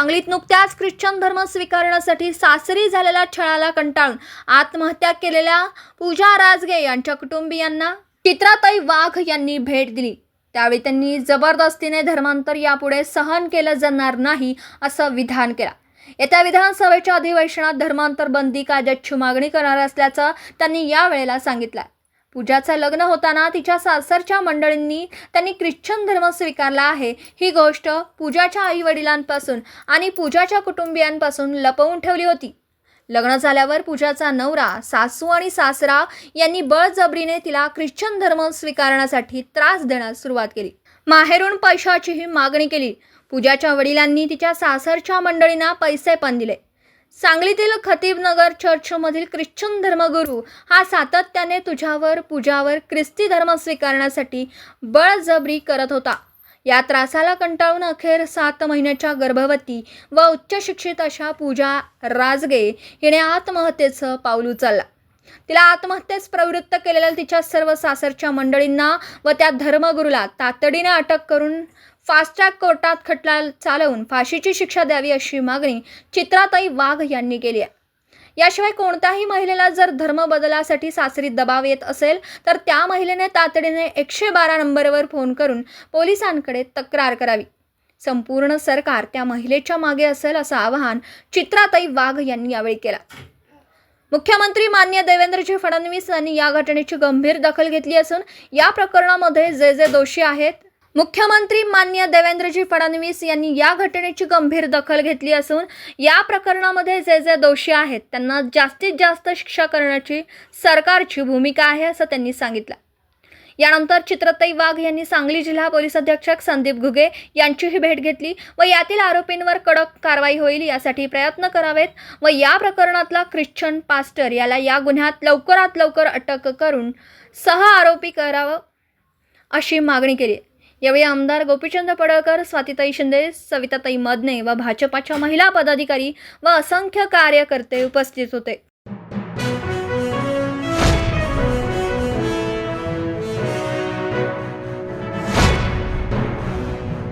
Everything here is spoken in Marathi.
सांगलीत नुकत्याच ख्रिश्चन धर्म स्वीकारण्यासाठी सासरी झालेल्या छळाला कंटाळून आत्महत्या केलेल्या पूजा राजगे यांच्या कुटुंबियांना चित्राताई वाघ यांनी भेट दिली. त्यावेळी त्यांनी जबरदस्तीने धर्मांतर यापुढे सहन केलं जाणार नाही असं विधान केलं. येत्या विधानसभेच्या अधिवेशनात धर्मांतर बंदी कायद्याची मागणी करणार असल्याचं त्यांनी यावेळेला सांगितलं. पूजाचं लग्न होताना तिच्या सासरच्या मंडळींनी त्यांनी ख्रिश्चन धर्म स्वीकारला आहे. ही गोष्ट पूजाच्या आई वडिलांपासून आणि पूजाच्या कुटुंबियांपासून लपवून ठेवली होती. लग्न झाल्यावर पूजाचा नवरा सासू आणि सासरा यांनी बळजबरीने तिला ख्रिश्चन धर्म स्वीकारण्यासाठी त्रास देण्यास सुरुवात केली. माहेरून पैशाचीही मागणी केली. पूजाच्या वडिलांनी तिच्या सासरच्या मंडळींना पैसे पण दिले. सांगलीतील खतीबनगर चर्चमधील ख्रिश्चन धर्मगुरू हा सातत्याने तुझ्यावर पूजावर ख्रिस्ती धर्म स्वीकारण्यासाठी बळजबरी करत होता. या त्रासाला कंटाळून अखेर सात महिन्याच्या गर्भवती व उच्च शिक्षित अशा पूजा राजगे हिने आत्महत्येचं पाऊल उचलला. तिला आत्महत्येस प्रवृत्त केलेल्या तिच्या सर्व सासरच्या मंडळींना व त्या धर्मगुरूला तातडीने अटक करून फास्ट्रॅक कोर्टात खटला चालवून फाशीची शिक्षा द्यावी अशी मागणी चित्राताई वाघ यांनी केली आहे. याशिवाय कोणत्याही महिलेला जर धर्म बदलासाठी सासरी दबाव येत असेल तर त्या महिलेने तातडीने एकशे बारा नंबरवर फोन करून पोलिसांकडे तक्रार करावी. संपूर्ण सरकार त्या महिलेच्या मागे असेल असं आवाहन चित्राताई वाघ यांनी यावेळी केलं. मुख्यमंत्री मान्य देवेंद्रजी फडणवीस यांनी या घटनेची गंभीर दखल घेतली असून या प्रकरणामध्ये जे जे दोषी आहेत मुख्यमंत्री मान्य देवेंद्रजी फडणवीस यांनी या घटनेची गंभीर दखल घेतली असून या प्रकरणामध्ये जे जे दोषी आहेत त्यांना जास्तीत जास्त शिक्षा करण्याची सरकारची भूमिका आहे असं त्यांनी सांगितलं. यानंतर चित्रताई वाघ यांनी सांगली जिल्हा पोलीस अधीक्षक संदीप घुगे यांचीही भेट घेतली व यातील आरोपींवर कडक कारवाई होईल यासाठी प्रयत्न करावेत व या प्रकरणातला ख्रिश्चन पास्टर याला या गुन्ह्यात लवकरात लवकर अटक करून सह आरोपी करावं अशी मागणी केली यावेळी आमदार गोपीचंद पडळकर स्वातीताई शिंदे सविताताई मदने व भाजपाच्या महिला पदाधिकारी व असंख्य कार्यकर्ते उपस्थित होते.